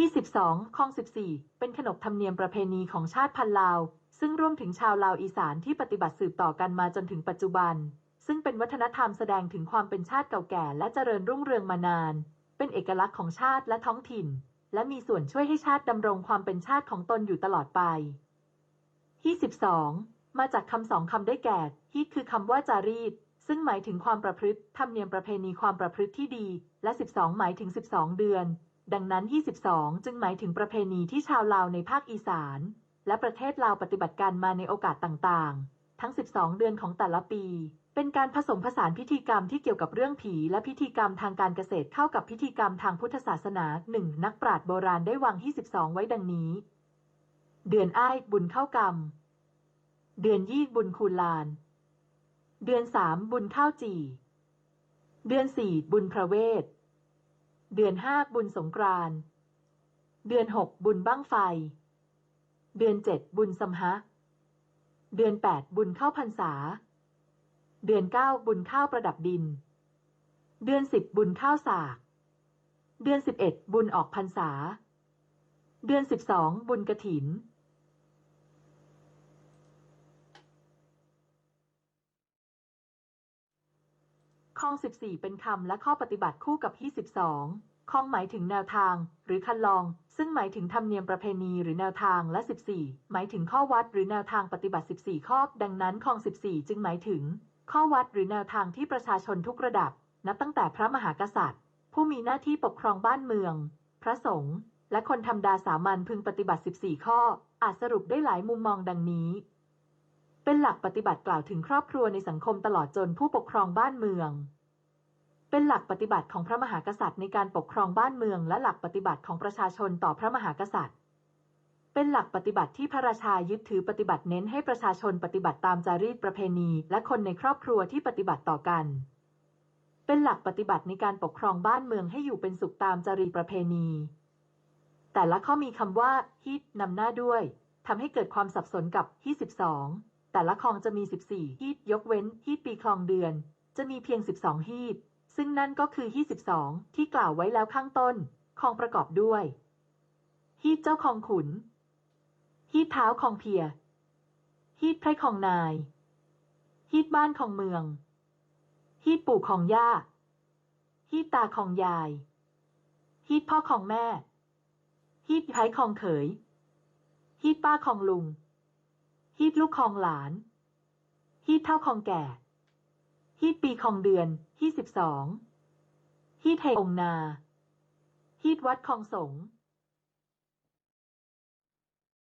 ที่ 12คลอง 14 เป็นขนบธรรมเนียมประเพณีของชาติพันธุ์ลาว ซึ่งร่วมถึงชาวลาวอีสานที่ปฏิบัติสืบต่อกันมาจนถึงปัจจุบัน ซึ่งเป็นวัฒนธรรมแสดงถึงความเป็นชาติเก่าแก่และเจริญรุ่งเรืองมานาน เป็นเอกลักษณ์ของชาติและท้องถิ่น และมีส่วนช่วยให้ชาติดำรงความเป็นชาติของตนอยู่ตลอดไป ที่ 12 มาจากคำสองคำได้แก่ที่คือคำว่าจารีตซึ่งหมายถึงความประพฤติธรรมเนียมประเพณีความประพฤติที่ดี และ 12 หมายถึง 12 เดือน ดังนั้น 22 จึงหมายถึงประเพณีที่ชาวลาวในภาคอีสาน และประเทศลาวปฏิบัติการมาในโอกาสต่างๆ ทั้ง 12 เดือนของแต่ละปี เป็นการผสมผสานพิธีกรรมที่เกี่ยวกับเรื่องผี และพิธีกรรมทางการเกษตรเข้ากับพิธีกรรมทางพุทธศาสนาหนึ่งนักปราชญ์โบราณได้วางที่ 12 ไว้ดังนี้ เดือนอ้ายบุญเข้ากรรม เดือนยี่บุญคูลาน เดือนสามบุญข้าวจี่ เดือนสี่บุญพระเวท เดือนห้าบุญสงกรานเดือนหกบุญบั้งไฟ เดือนเจ็ดบุญสมฮะ เดือนแปดบุญเข้าพรรษา เดือนเก้าบุญข้าวประดับดิน เดือนสิบบุญข้าวสาก เดือนสิบเอ็ดบุญออกพรรษา เดือนสิบสองบุญกระถิน ข้อ14 เป็นคำและข้อปฏิบัติคู่กับที่12ข้อหมายถึงแนวทาง หรือคันลอง ซึ่งหมายถึงธรรมเนียมประเพณีหรือแนวทางและ 14 หมายถึงข้อวัดหรือแนวทางปฏิบัติ 14 ข้อ ดังนั้นข้อ14 จึงหมายถึง ข้อวัดหรือแนวทางที่ประชาชนทุกระดับ นับตั้งแต่พระมหากษัตริย์ ผู้มีหน้าที่ปกครองบ้านเมือง พระสงฆ์และคนธรรมดาสามัญพึงปฏิบัติ 14 ข้อ อาจสรุปได้หลายมุมมองดังนี้ เป็นหลักปฏิบัติกล่าวถึงครอบครัวในสังคมตลอดจนผู้ปกครองบ้านเมือง เป็นหลักปฏิบัติของพระมหากษัตริย์ในการปกครองบ้านเมือง และหลักปฏิบัติของประชาชนต่อพระมหากษัตริย์ เป็นหลักปฏิบัติที่พระราชายึดถือปฏิบัติเน้นให้ประชาชนปฏิบัติตามจารีตประเพณี และคนในครอบครัวที่ปฏิบัติต่อกัน เป็นหลักปฏิบัติในการปกครองบ้านเมืองให้อยู่เป็นสุขตามจารีตประเพณี แต่ละข้อมีคำว่าฮีตนำหน้าด้วยทำให้เกิดความสับสนกับฮีต12 แต่ละคลองจะมี 14 ฮีตยกเว้นฮีตปีคลองเดือน จะมีเพียง 12 ฮีต ซึ่งนั่นก็คือฮีต12 ที่กล่าวไว้แล้วข้างต้น คลองประกอบด้วย ฮีตเจ้าคลองขุน ฮีตเท้าคลองเพีย ฮีตไพร่คลองนาย ฮีตบ้านคลองเมือง ฮีตปู่คลองย่า ฮีตตาคลองยาย ฮีตพ่อคลองแม่ ฮีดไพ้คลองเขย ฮีดป้าคลองลุง ฮีดลูกคองหลาน ฮีดเท่าคองแก่ ฮีดปีคองเดือน ฮีดสิบสอง ฮีดไทยองนา ฮีดวัดคองสงฆ์